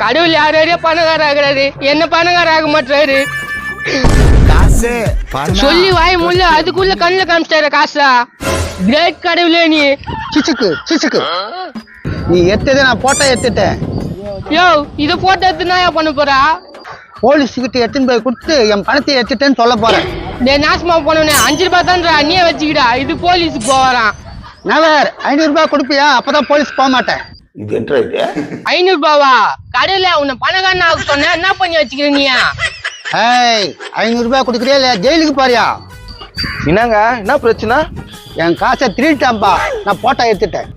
கடவுள் யார் யாரையோ பணக்கார ஆகுறாரு என்ன பணக்கார ஆக மாட்டாரு சொல்லி வாய் முள்ள அதுக்குள்ள கண்ணுல காமிச்சிட்டாரு காசா? கிரேட் கடவுளே நீ. சிச்சுக்கு சிச்சுக்கு. நீ எத்ததை நான் போட்டோ எடுத்துட்டேன். யோ இத போட்டோ எடுத்து நான் பண்ண போறா? போலீஸ் கிட்ட எடுத்துன்னு போய் கொடுத்து என் பணத்தை எடுத்துட்டேன்னு சொல்ல போறேன். டேய் நாசமா போனவனே அஞ்சு ரூபாய் தான்டா நீயே வச்சுக்கிடா. இது போலீஸுக்கு போறான் நவர் ஐநூறு ரூபாய் கொடுப்பியா? அப்பதான் போலீஸ் போக மாட்டேன் இது என்ன இது? ஐநூறு ரூபாவா கடையில உன்னை பணக்காரன் ஆக சொன்ன என்ன பண்ணி வச்சுக்கிற நீ? ஏய் ஐநூறு ரூபாய் கொடுக்குறியா இல்லையா? ஜெயிலுக்கு போறியா? என்னங்க? என்ன பிரச்சனை? என் காசை திருட்டாம்பா நான் போட்டோ எடுத்துட்டேன்.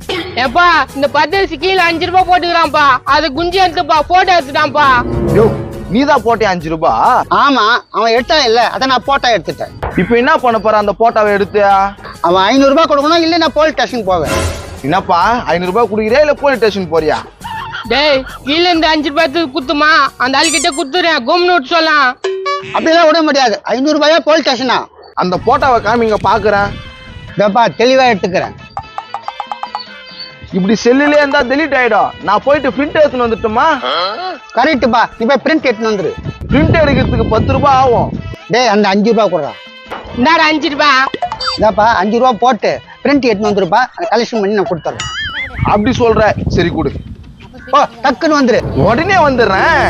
ஏப்பா இந்த பத்தரிசி கீழே அஞ்சு ரூபாய் போட்டுக்கிறான்ப்பா. அது குஞ்சு எடுத்துப்பா போட்டோ எடுத்துட்டான்ப்பா. யோ நீதான் போட்டே அஞ்சு ரூபா? ஆமா அவன் எடுத்தான் இல்ல. அதை நான் போட்டோ எடுத்துட்டேன். இப்போ என்ன பண்ண போற அந்த போட்டோவை எடுத்து? அவன் ஐநூறு ரூபாய் கொடுக்கணும் இல்லை நான் போலீஸ் ஸ்டேஷன் போவேன். என்னப்பா ஐநூறு ரூபாய் குடுக்குறியா இல்ல போலீஸ் ஸ்டேஷன் போறியா? டேய் கீழே இந்த அஞ்சு ரூபாய்க்கு குத்துமா? அந்த ஆளுகிட்ட குத்துறேன் கும்னு விட்டு சொல்லலாம். அப்படிலாம் விட முடியாது. ஐநூறு ரூபாயா போலீஸ் ஸ்டேஷனா அந்த போட்டோவை காமிங்க பாக்குறேன் இதப்பா தெளிவா எடுத்துக்கிறேன். இப்படி செல்லுலயே இருந்தா டெலீட் ஆயிடும். நான் போயிட்டு பிரிண்ட் எடுத்துன்னு வந்துட்டுமா? கரெக்டுப்பா நீ போய் பிரிண்ட் எடுத்துன்னு வந்துரு. பிரிண்ட் எடுக்கிறதுக்கு பத்து ரூபாய் ஆகும். டேய் அந்த அஞ்சு ரூபாய் கொடுறா இந்தாடா அஞ்சு ரூபாய். இதாப்பா அஞ்சு ரூபா போட்டு பிரிண்ட் எடுத்துன்னு வந்துருப்பா. அந்த கலெக்ஷன் பண்ணி நான் கொடுத்துட்றேன் அப்படி சொல்ற. சரி கொடு. ஓ டக்குன்னு வந்துரு. உடனே வந்துடுறேன்.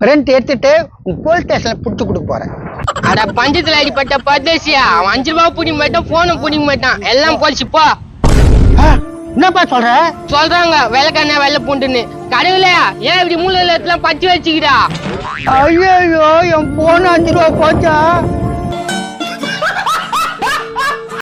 பிரிண்ட் எடுத்துட்டு போலீஸ் ஸ்டேஷன்ல புடிச்சு கொடுக்க போறேன். அட பஞ்சத்துல அடிப்பட்ட அவன் அஞ்சு ரூபாய் பிடிக்க மாட்டான் போனும் பிடிக்க மாட்டான். எல்லாம் போலிச்சு போ. என்னப்பா சொல்ற? சொல்றாங்க வெள்ளக்கண்ணா வெள்ளை பூண்டுன்னு. கடவுளே ஏன் இப்படி மூலையில எல்லாம் பச்சு வச்சுக்கிறா ஐயோ என் போன அஞ்சு ரூபா போச்சா?